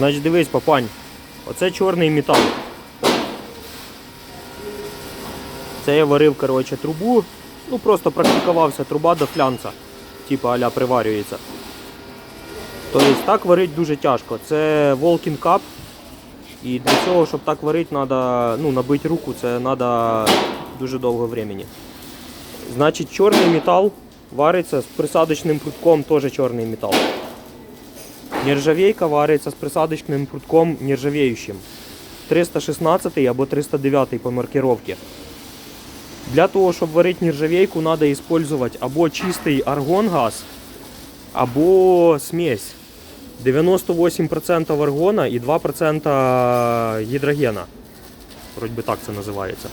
Значить, дивись, папань. Оце чорний метал. Це я варив, коротше, трубу. Ну просто практикувався труба до флянца. Типа аля приварюється. Тобто так варити дуже тяжко. Це Волкін Cup. І для цього, щоб так варити, треба ну, набити руку, це треба дуже довго времени. Значить, чорний метал вариться з присадочним прутком, теж чорний метал. Нержавейка вариться з присадочним прутком нержавеючим. 316 або 309 по маркировці. Для того, щоб варити нержавейку, треба використовувати або чистий аргон-газ, або смесь. 98% аргона і 2% гідрогена. Вроді би так це називається.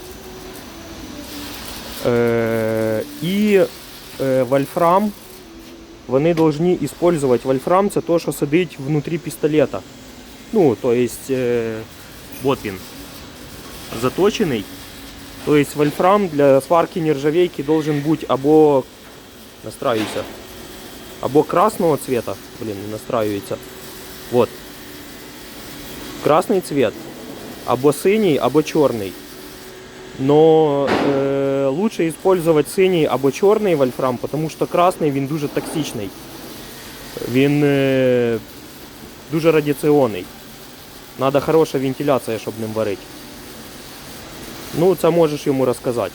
Е, і е, вольфрам. Вони повинні використовувати вольфрам, це те, що сидить внутрі пістолета. Ну, то есть, е, вот він. Заточений. То есть вольфрам для сварки нержавейки должен бути або настраюється. Або красного цвета, блин, не настраюється. Вот. Красний цвет. Або синій, або чорний. Но э, лучше использовать синій або чорний вольфрам, тому що красний він дуже токсичний. Він е, дуже радіаційний. Надо хороша вентиляція, щоб ним варити. Ну, це можеш йому розказати.